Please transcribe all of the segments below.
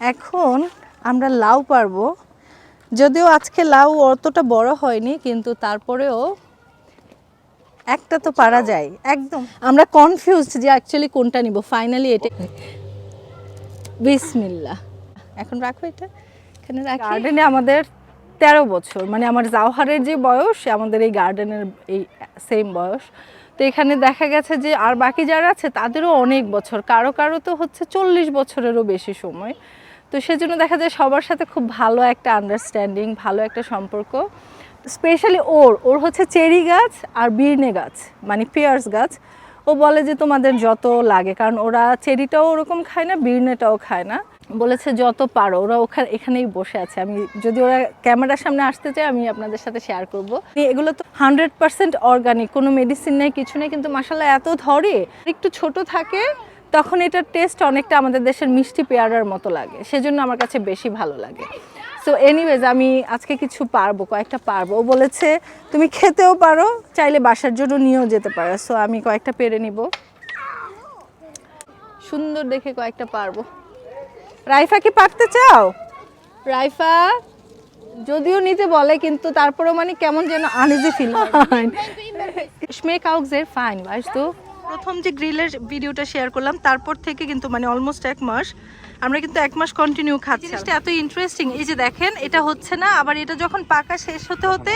এখন আমরা লাউ পারব। যদিও আজকে লাউ অতটা বড় হয়নি, কিন্তু তারপরেও একটা তো পারা যায়। একদম। আমরা কনফিউজড যে অ্যাকচুয়ালি কোনটা নিব। ফাইনালি এটা বিসমিল্লা এখন রাখো এটা। এখানে গার্ডেনে আমাদের তেরো বছর। মানে আমার জাওহারের যে বয়স, আমাদের এই গার্ডেনের এই সেম বয়স। তো এখানে দেখা গেছে যে আর বাকি যারা আছে, তাদেরও অনেক বছর। কারও কারও তো হচ্ছে চল্লিশ বছরেরও বেশি সময়। তো সেজন্য দেখা যায় সবার সাথে খুব ভালো একটা আন্ডারস্ট্যান্ডিং ভালো একটা সম্পর্ক। স্পেশালি ওর ওর হচ্ছে চেরি গাছ আর বিরনে গাছ মানে পেয়ার্স গাছ। ও বলে যে তোমাদের যত লাগে, কারণ ওরা চেরিটাও ওরকম খায় না, বিরনেটাও খায় না। বলেছে যত পারো, ওরা ওখানে, এখানেই বসে আছে। আমি, যদি ওরা ক্যামেরার সামনে আসতে চায়, আমি আপনাদের সাথে শেয়ার করব। এগুলো তো হান্ড্রেড পার্সেন্ট অর্গানিক কোনো মেডিসিন নেই, কিছু নেই, কিন্তু মাসাল্লাহ এত ধরে। একটু ছোট থাকে তখন এটার টেস্ট অনেকটা আমাদের দেশের মিষ্টি পেয়ারার মতো লাগে সেজন্য আমার কাছে বেশি ভালো লাগে। সো এনিওয়েজ আমি আজকে কিছু পারব কয়েকটা পারব। ও বলেছে তুমি খেতেও পারো চাইলে বাসার জন্য নিয়েও যেতে পারো। সো আমি কয়েকটা পেরে নিব। সুন্দর দেখে কয়েকটা পারব। রাইফা কি পারতে চাও? রাইফা যদিও নিতে বলে কিন্তু তারপরেও মানে কেমন যেন আনইজি ফিল হয় স্মেক ফাইন ভাইস তো প্রথম যে গ্রিলের ভিডিওটা শেয়ার করলাম তারপর থেকে কিন্তু মানে অলমোস্ট এক মাস আমরা কিন্তু এক মাস কন্টিনিউ খাচ্ছি। জিনিসটা এত ইন্টারেস্টিং এই যে দেখেন এটা হচ্ছে না আবার এটা যখন পাকা শেষ হতে হতে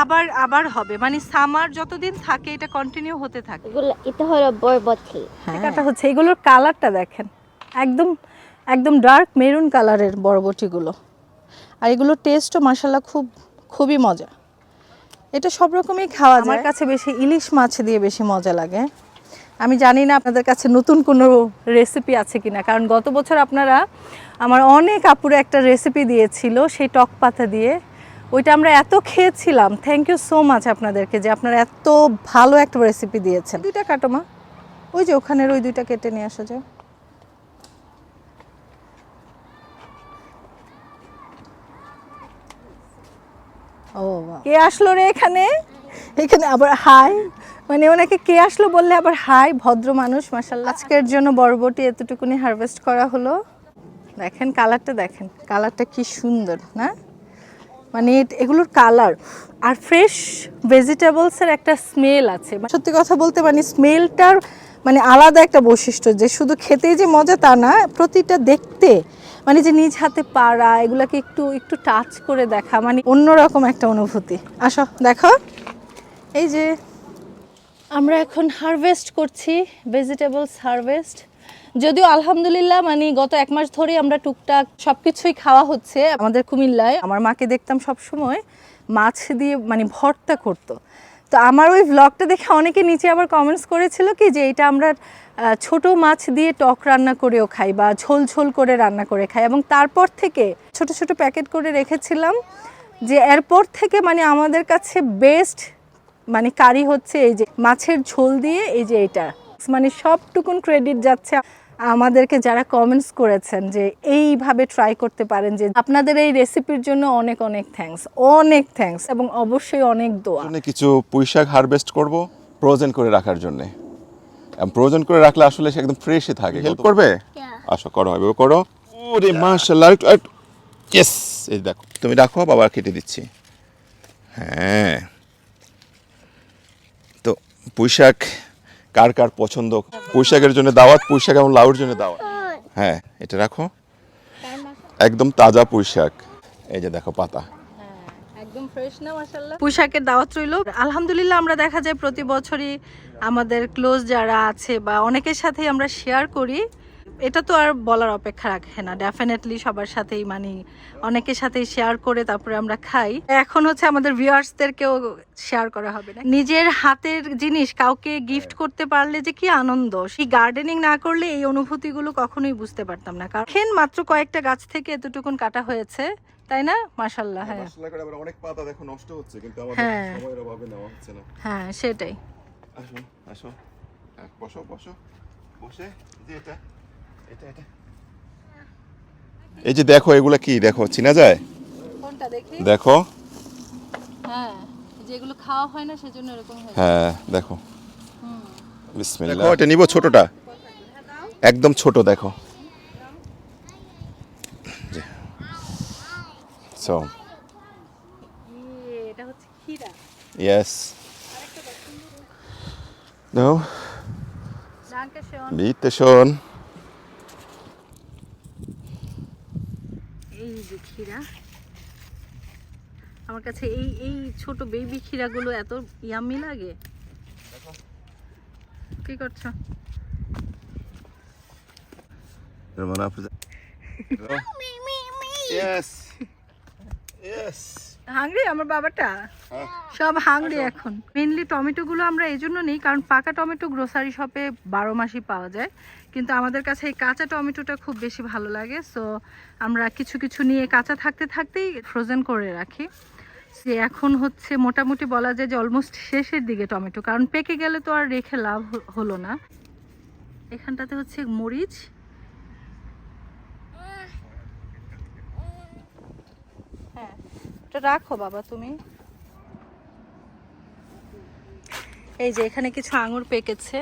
আবার আবার হবে। মানে সামার যতদিন থাকে এটা কন্টিনিউ হতে থাকে। এগুলো এটা হলো বরবটি। টাকাটা হচ্ছে এগুলোর কালারটা দেখেন। একদম একদম ডার্ক মেরুন কালারের বরবটিগুলো। আর এগুলোর টেস্টও মাসাল্লাহ খুব খুবই মজা এটা সব রকমই খাওয়া যায়। আমার কাছে বেশি ইলিশ মাছ দিয়ে বেশি মজা লাগে। আমি জানি না আপনাদের কাছে নতুন কোনো রেসিপি আছে কিনা কারণ গত বছর আপনারা আমার অনেক আপুরে একটা রেসিপি দিয়েছিল সেই টক পাতা দিয়ে। ওইটা আমরা এত খেয়েছিলাম থ্যাংক ইউ সো মাচ আপনাদেরকে যে আপনারা এত ভালো একটা রেসিপি দিয়েছেন। দুইটা কাটো মা। ওই যে ওখানের ওই দুইটা কেটে নিয়ে আসা যায়। কে আসলো রে এখানে? এখানে আবার হাই। মানে ওনাকে কে আসলো বললে আবার হাই, ভদ্র মানুষ মাসাল্লাহ আজকের জন্য বরবটি এতটুকুনি হারভেস্ট করা হলো। দেখেন কালারটা দেখেন। কালারটা কি সুন্দর, না? মানে এগুলোর কালার আর ফ্রেশ ভেজিটেবলসের একটা স্মেল আছে। সত্যি কথা বলতে মানে স্মেলটার মানে আলাদা একটা বৈশিষ্ট্য যে শুধু খেতেই যে মজা তা না, প্রতিটা দেখতে মানে যে নিজ হাতে পাড়া, এগুলাকে একটু একটু টাচ করে দেখা মানে অন্যরকম একটা অনুভূতি। আসো, দেখো। এই যে আমরা এখন হারভেস্ট করছি ভেজিটেবলস হারভেস্ট যদিও আলহামদুলিল্লাহ মানে গত এক মাস ধরেই আমরা টুকটাক সব কিছুই খাওয়া হচ্ছে আমাদের কুমিল্লায়। আমার মাকে দেখতাম সব সময় মাছ দিয়ে মানে ভর্তা করতো। তো আমার ওই ব্লগটা দেখে অনেকে নিচে আবার কমেন্টস করেছিল কি যে এটা আমরা ছোট মাছ দিয়ে টক রান্না করেও খাই বা ঝোল ঝোল করে রান্না করে খাই এবং তারপর থেকে ছোট ছোট প্যাকেট করে রেখেছিলাম যে এরপর থেকে মানে আমাদের কাছে বেস্ট মানে কারি হচ্ছে এই যে মাছের ঝোল দিয়ে এই যে এটা। মানে সবটুকুন ক্রেডিট যাচ্ছে। আমাদেরকে যারা কমেন্টস করেছেন যে এইভাবে ট্রাই করতে পারেন যে আপনাদের এই রেসিপির জন্য অনেক অনেক থ্যাঙ্কস অনেক থ্যাঙ্কস এবং অবশ্যই অনেক দোয়া। কিছু পুঁইশাক হারভেস্ট করব ফ্রোজেন করে রাখার জন্য। ফ্রোজেন করে রাখলে আসলে সে একদম ফ্রেশই থাকে। হেল্প করবে? আসো করো এভাবে করো। ওরে মাশাআল্লাহ একটু একটু। ইয়েস এই দেখো তুমি রাখো বাবা কেটে দিচ্ছি। হ্যাঁ। তো পুঁইশাক কার কার পছন্দ? পুঁইশাকের জন্য দাওয়াত, পুঁইশাক এবং লাউর জন্য দাওয়াত। হ্যাঁ এটা রাখো। একদম তাজা পুঁইশাক। এই যে দেখো পাতা। পোশাকের দাওয়াত রইল। আলহামদুলিল্লাহ আমরা দেখা যায় প্রতি বছরই আমাদের ক্লোজ যারা আছে বা অনেকের সাথে আমরা শেয়ার করি। এটা তো আর বলার অপেক্ষা রাখে না। ডেফিনেটলি সবার সাথেই মানে অনেকের সাথেই শেয়ার করে তারপরে আমরা খাই। এখন হচ্ছে আমাদের ভিউয়ার্সদেরকেও শেয়ার করা হবে না। নিজের হাতের জিনিস কাউকে গিফট করতে পারলে যে কি আনন্দ সেই গার্ডেনিং না করলে এই অনুভূতিগুলো কখনোই বুঝতে পারতাম না। কারণ মাত্র কয়েকটা গাছ থেকে এতটুকুন কাটা হয়েছে তাই না? মাশাল্লাহ হ্যাঁ। আবার অনেক পাতা দেখো নষ্ট হচ্ছে কিন্তু আমাদের হ্যাঁ। সময়ের অভাবে নেওয়া হচ্ছে না। হ্যাঁ সেটাই। আসো আসো। হ্যাঁ, বসো বসো। বসে যে এটা। এই যে দেখো এগুলা কি? দেখো চিনা যায়? কোনটা দেখি? দেখো। হ্যাঁ যেগুলো খাওয়া হয় না সেজন্য এরকম হয় হ্যাঁ দেখো। বিসমিল্লাহ। দেখো এটা নিব ছোটটা? একদম ছোট দেখো। সো এটা হচ্ছে ইয়েস Danke bitte schon. ক্ষীরা আমার কাছে এই এই ছোট বেবি খিরাগুলো এত ইয়ামি লাগে কি করছ. Yes. Yes. হাংরি আমার বাবাটা? সব হাংরি এখন। মেনলি টমেটোগুলো আমরা এই জন্য নিই কারণ পাকা টমেটো গ্রোসারি শপে বারো মাসই পাওয়া যায়। কিন্তু আমাদের কাছে এই কাঁচা টমেটোটা খুব বেশি ভালো লাগে। সো আমরা কিছু কিছু নিয়ে কাঁচা থাকতে থাকতেই ফ্রোজেন করে রাখি। সে এখন হচ্ছে মোটামুটি বলা যায় যে অলমোস্ট শেষের দিকে টমেটো। কারণ পেকে গেলে তো আর রেখে লাভ হলো না। এখানটাতে হচ্ছে মরিচ এটা রাখো বাবা তুমি। এই যে এখানে কিছু আঙুর পেকেছে।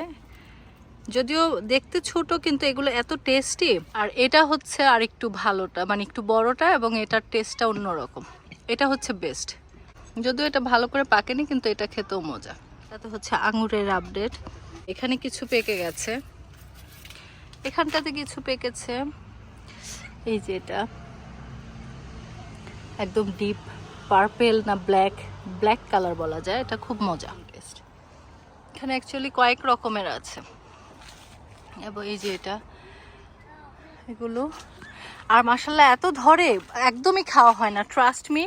যদিও দেখতে ছোট, কিন্তু এগুলো এত টেস্টি আর এটা হচ্ছে আর একটু ভালোটা মানে একটু বড়টা, এবং এটার টেস্টটা অন্যরকম। এটা হচ্ছে বেস্ট যদিও এটা ভালো করে পাকেনি, কিন্তু এটা খেতেও মজা। তাতে হচ্ছে আঙুরের আপডেট এখানে কিছু পেকে গেছে। এখানটাতে কিছু পেকেছে। এই যে এটা। একদম ডিপ পার্পেল না ব্ল্যাক ব্ল্যাক কালার বলা যায়, এটা খুব মজা। এখানে অ্যাকচুয়ালি কয়েক রকমের আছে। এবং এই যে এটা, এগুলো। আর মাসাল্লাহ এত ধরে, একদমই খাওয়া হয় না ট্রাস্ট মি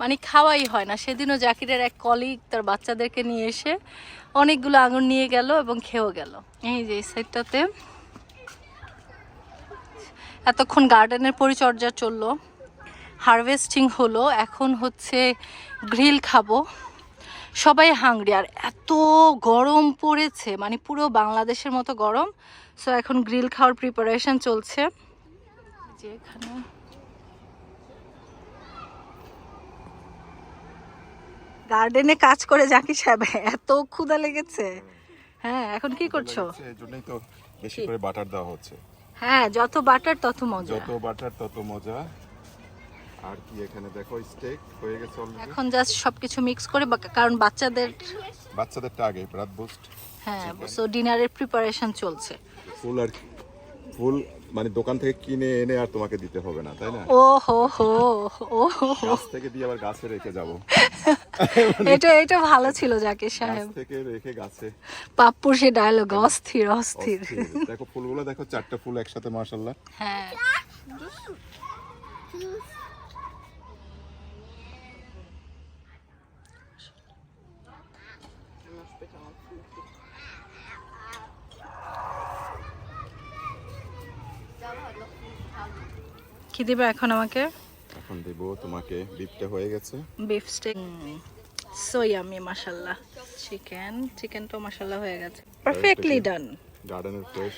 মানে খাওয়াই হয় না। সেদিনও জাকিরের এক কলিগ তার বাচ্চাদেরকে নিয়ে এসে অনেকগুলো আঙুর নিয়ে গেল এবং খেয়েও গেল। এই যে এই সাইডটাতে এতক্ষণ গার্ডেনের পরিচর্যা চলল। হারভেস্টিং হলো এখন হচ্ছে গ্রিল খাব। সবাই হাংরি আর এত গরম পড়েছে মানে পুরো বাংলাদেশের মতো গরম। সো এখন গ্রিল খাওয়ার প্রিপারেশন চলছে। যে এখানে গার্ডেনে কাজ করে জাকি সাহেব এত ক্ষুধা লেগেছে। হ্যাঁ এখন কি করছ? এই জন্যই তো বেশি করে বাটার দেওয়া হচ্ছে। হ্যাঁ যত বাটার তত মজা। যত বাটার তত মজা। আর কি এখানে দেখো স্টেক হয়ে গেছে অলরেডি এখন জাস্ট সবকিছু মিক্স করে বা- কারণ বাচ্চাদের বাচ্চাদেরটা আগে ব্রাত বুস্ট হ্যাঁ সো ডিনারের প্রিপারেশন চলছে। ফুল আর ফুল মানে দোকান থেকে কিনে এনে আর তোমাকে দিতে হবে না তাই না? ও হো হো ও হো হো। গাছ থেকে দিয়ে আবার গাছে রেখে যাব। এটা এটা ভালো ছিল জাকির গাছ থেকে রেখে গাছে। পাপ্পুর সে ডায়লগ অস্থির অস্থির। অস্থির। দেখো ফুলগুলো দেখো চারটা ফুল একসাথে মাশাল্লাহ হ্যাঁ। কি দিবে এখন আমাকে? এখন দেবো তোমাকে বিপটা হয়ে গেছে। বিফ স্টেক সো ইয়ামি মাশাল্লাহ চিকেন চিকেনটাও মাশাল্লাহ হয়ে গেছে। পারফেক্টলি ডান গার্ডেনের ফ্রেশ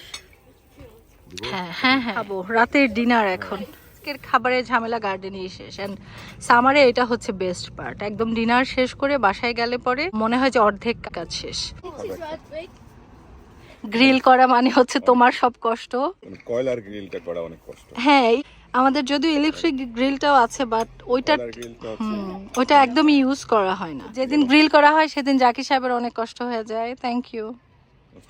হ্যাঁ হ্যাঁ হ্যাঁ। খাব রাতের ডিনার এখন। আজকের খাবারের ঝামেলা গার্ডেনই শেষ। অ্যান্ড সামারে এটা হচ্ছে বেস্ট পার্ট একদম ডিনার শেষ করে বাসায় গেলে পরে মনে হয় যে অর্ধেক কাজ শেষ। গ্রিল করা মানে হচ্ছে তোমার সব কষ্ট। মানে কয়লার গ্রিলটা করা অনেক কষ্ট। হ্যাঁ আমাদের যদিও ইলেকট্রিক গ্রিলটাও আছে বাট ওইটা ওইটা একদমই ইউজ করা হয় না। যেদিন গ্রিল করা হয় সেদিন জাকি সাহেবের অনেক কষ্ট হয়ে যায়। থ্যাংক ইউ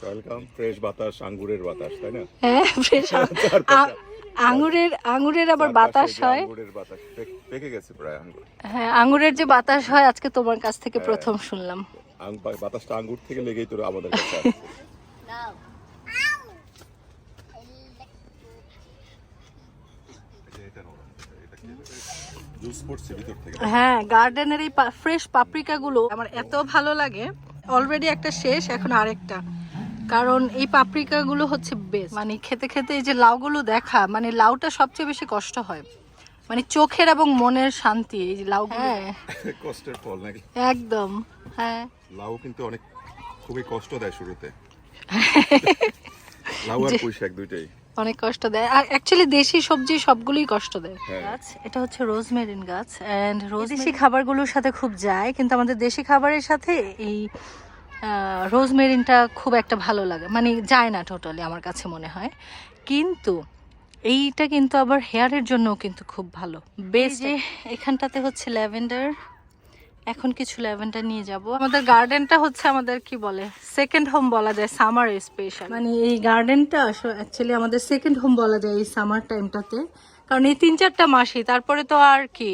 ওয়েলকাম ফ্রেশ বাতাস আঙ্গুরের বাতাস তাই না? হ্যাঁ fresh আ- আ- আঙুরের আঙুরের আবার বাতাস হয় আঙ্গুরের বাতাস। পেকে গেছে প্রায় আঙ্গুর। হ্যাঁ আঙুরের যে বাতাস হয় আজকে তোমার কাছ থেকে প্রথম শুনলাম। বাতাসটা আঙ্গুর থেকে লেগেই তো আমাদের কাছে পড়ছে হ্যাঁ গার্ডেনের এই ফ্রেশ পাপরিকা গুলো আমার এত ভালো লাগে। অলরেডি একটা শেষ এখন আরেকটা। কারণ এই পাপরিকা গুলো হচ্ছে বেস্ট মানে খেতে খেতে এই যে লাউগুলো দেখা মানে লাউটা সবচেয়ে বেশি কষ্ট হয়। মানে চোখের এবং মনের শান্তি এই যে লাউগুলো। হ্যাঁ। কষ্টের ফল নাকি? একদম হ্যাঁ। লাউ কিন্তু অনেক খুবই কষ্ট দেয় শুরুতে। লাউ আর পুঁই শাক দুইটাই। অনেক কষ্ট দেয়। আর অ্যাকচুয়ালি দেশি সবজি সবগুলোই কষ্ট দেয়। হ্যাঁ। গাছ এটা হচ্ছে রোজমেরিন গাছ অ্যান্ড দেশি খাবারগুলোর সাথে খুব যায় কিন্তু আমাদের দেশি খাবারের সাথে এই রোজমেরিনটা খুব একটা ভালো লাগে। মানে যায় না টোটালি আমার কাছে মনে হয়। কিন্তু এইটা কিন্তু আবার হেয়ারের জন্যও কিন্তু খুব ভালো। বেস্ট এখানটাতে হচ্ছে ল্যাভেন্ডার। এখন কিছু ল্যাভেন্ডার নিয়ে যাব। আমাদের গার্ডেনটা হচ্ছে আমাদের, কি বলে সেকেন্ড হোম বলা যায় সামার স্পেশাল মানে এই গার্ডেনটা অ্যাকচুয়ালি আমাদের সেকেন্ড হোম বলা যায় এই সামার টাইমটাতে কারণ এই তিন চারটা মাসই, তারপরে তো আর কি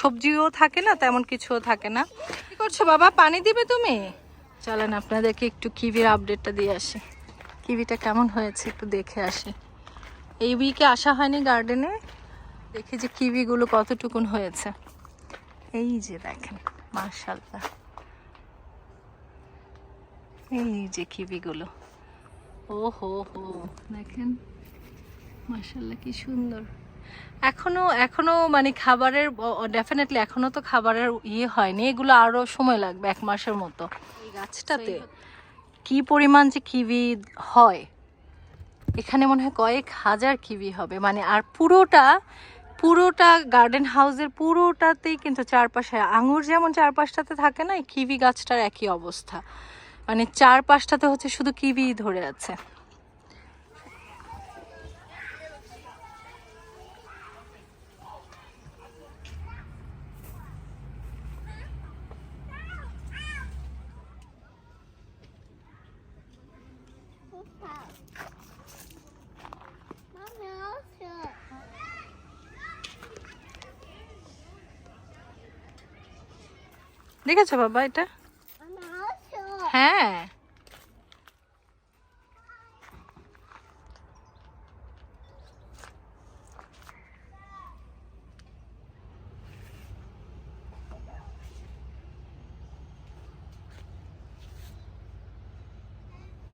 সবজিও থাকে না, তেমন কিছুও থাকে না। কি করছ বাবা, পানি দিবে তুমি? চলেন আপনাদেরকে একটু কিবির আপডেটটা দিয়ে আসি। কিবিটা কেমন হয়েছে একটু দেখে আসি। এই উইকে আসা হয়নি গার্ডেনে। দেখি যে কিবিগুলো কতটুকুন হয়েছে। এই যে দেখেন মার্শাল্লাহ এই যে কিবিগুলো। ও হো হো দেখেন মার্শাল্লাহ কি সুন্দর। এখনও এখনও মানে খাবারের ডেফিনেটলি এখনও তো খাবারের ইয়ে হয়নি এগুলো আরও সময় লাগবে এক মাসের মতো। এই গাছটাতে? কি পরিমাণ যে কিবি হয় এখানে মনে হয় কয়েক হাজার কিবি হবে মানে আর পুরোটা পুরোটা গার্ডেন হাউসের পুরোটাতেই কিন্তু চারপাশে আঙুর যেমন চারপাশটাতে থাকে না কিবি গাছটার একই অবস্থা। মানে চারপাশটাতে হচ্ছে শুধু কিবি ধরে আছে। দেখেছ বাবা এটা? হ্যাঁ।